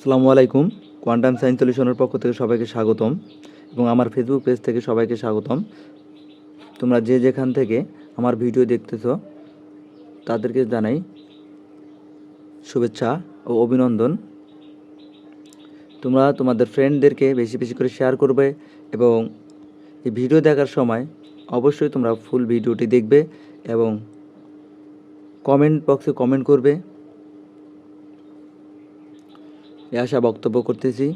আসসালামু আলাইকুম। Quantum science সলিউশনের পক্ষ থেকে সবাইকে স্বাগতম এবং আমার ফেসবুক পেজ থেকে সবাইকে স্বাগতম। তোমরা যে যেখান থেকে আমার ভিডিও দেখতেছো, তাদেরকে জানাই শুভেচ্ছা ও অভিনন্দন। তোমরা তোমাদের ফ্রেন্ডদেরকে বেশি বেশি করে শেয়ার করবে এবং এই ভিডিও দেখার সময় অবশ্যই তোমরা ফুল ভিডিওটি দেখবে এবং কমেন্ট বক্সে কমেন্ট করবে। এ আশা বক্তব্য করতেছি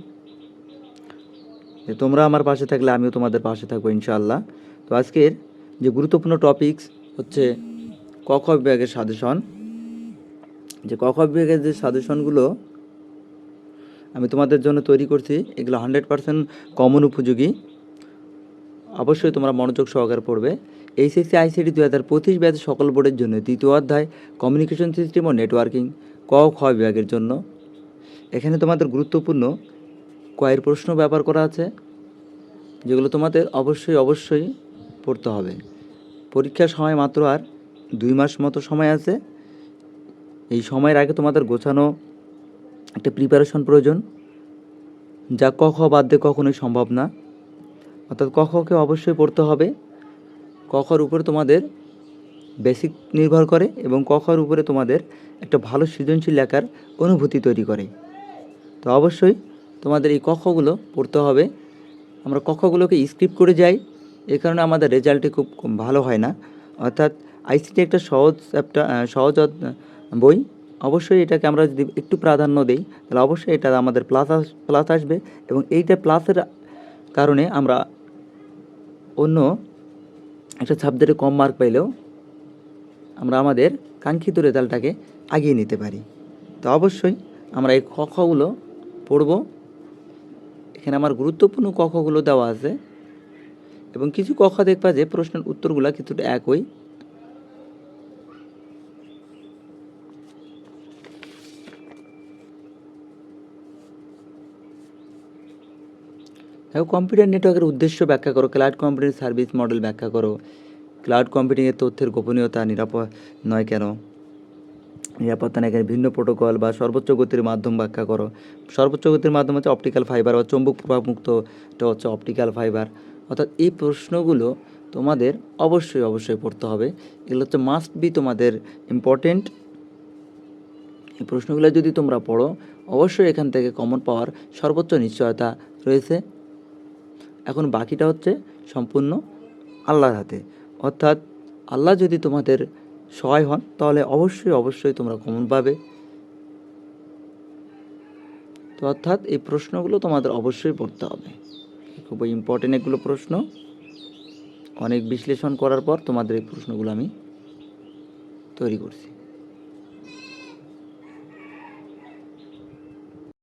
যে তোমরা আমার পাশে থাকলে আমিও তোমাদের পাশে থাকব, ইনশাআল্লাহ। তো আজকের যে গুরুত্বপূর্ণ টপিকস হচ্ছে ক খ বিভাগের সাজেশন। যে ক খ বিভাগের যে সাজেশনগুলো আমি তোমাদের জন্য তৈরি করছি, এগুলো হান্ড্রেড পারসেন্ট কমন উপযোগী। অবশ্যই তোমরা মনোযোগ সহকারে পড়বে। এইচএসসি আইসিডি দু হাজার পঁচিশ ব্যাচ সকল বোর্ডের জন্য দ্বিতীয় অধ্যায় কমিউনিকেশন সিস্টেম ও নেটওয়ার্কিং ক খ বিভাগের জন্য। এখানে তোমাদের গুরুত্বপূর্ণ কয়ের প্রশ্ন ব্যবহার করা আছে, যেগুলো তোমাদের অবশ্যই অবশ্যই পড়তে হবে। পরীক্ষার সময় মাত্র আর দুই মাস মতো সময় আছে। এই সময়ের আগে তোমাদের গোছানো একটা প্রিপারেশন প্রয়োজন, যা ক, খ বাদ দিয়ে কখনোই সম্ভব না। অর্থাৎ ক খকে অবশ্যই পড়তে হবে। ক, খর উপরে তোমাদের বেসিক নির্ভর করে এবং ক, খর উপরে তোমাদের একটা ভালো সৃজনশীল লেখার অনুভূতি তৈরি করে। তো অবশ্যই তোমাদের এই কক্ষগুলো পড়তে হবে। আমরা কক্ষগুলোকে স্ক্রিপ্ট করে যাই। এ কারণে আমাদের রেজাল্টে খুব ভালো হয় না। অর্থাৎ আইসিটি একটা সহজ একটা সহজ বই। অবশ্যই এটাকে আমরা যদি একটু প্রাধান্য দিই, তাহলে অবশ্যই এটা আমাদের প্লাস প্লাস আসবে এবং এইটা প্লাসের কারণে আমরা অন্য একটা সাবজেক্টে কম মার্ক পাইলেও আমরা আমাদের কাঙ্ক্ষিত রেজাল্টটাকে আগিয়ে নিতে পারি। তো অবশ্যই আমরা এই কক্ষগুলো পড়ব। এখানে আমার গুরুত্বপূর্ণ কক্ষগুলো দেওয়া আছে এবং কিছু কক্ষ দেখবা যে প্রশ্নের উত্তরগুলো কিছুটা একই। দেখো কম্পিউটার নেটওয়ার্কের উদ্দেশ্য ব্যাখ্যা করো ক্লাউড কম্পিউটিং সার্ভিস মডেল ব্যাখ্যা করো। ক্লাউড কম্পিউটিংয়ের তথ্যের গোপনীয়তা, নিরাপদ নয় কেন? নিরাপত্তা এখানে ভিন্ন প্রোটোকল বা সর্বোচ্চ গতির মাধ্যম ব্যাখ্যা করো। সর্বোচ্চ গতির মাধ্যম হচ্ছে অপটিক্যাল ফাইবার বা চৌম্বক প্রভাবমুক্ত, এটা হচ্ছে অপটিক্যাল ফাইবার অর্থাৎ এই প্রশ্নগুলো তোমাদের অবশ্যই অবশ্যই পড়তে হবে। এগুলো হচ্ছে মাস্ট বি তোমাদের ইম্পর্টেন্ট এই প্রশ্নগুলো যদি তোমরা পড়ো, অবশ্যই এখান থেকে কমন পাওয়ার সর্বোচ্চ নিশ্চয়তা রয়েছে। এখন বাকিটা হচ্ছে সম্পূর্ণ আল্লাহর হাতে। অর্থাৎ আল্লাহ যদি তোমাদের সহায় হন, তাহলে অবশ্যই অবশ্যই তোমরা কমন পাবে। তো অর্থাৎ এই প্রশ্নগুলো তোমাদের অবশ্যই পড়তে হবে। খুব ইম্পর্টেন্ট এগুলো প্রশ্ন। অনেক বিশ্লেষণ করার পর তোমাদের এই প্রশ্নগুলো আমি তৈরি করছি।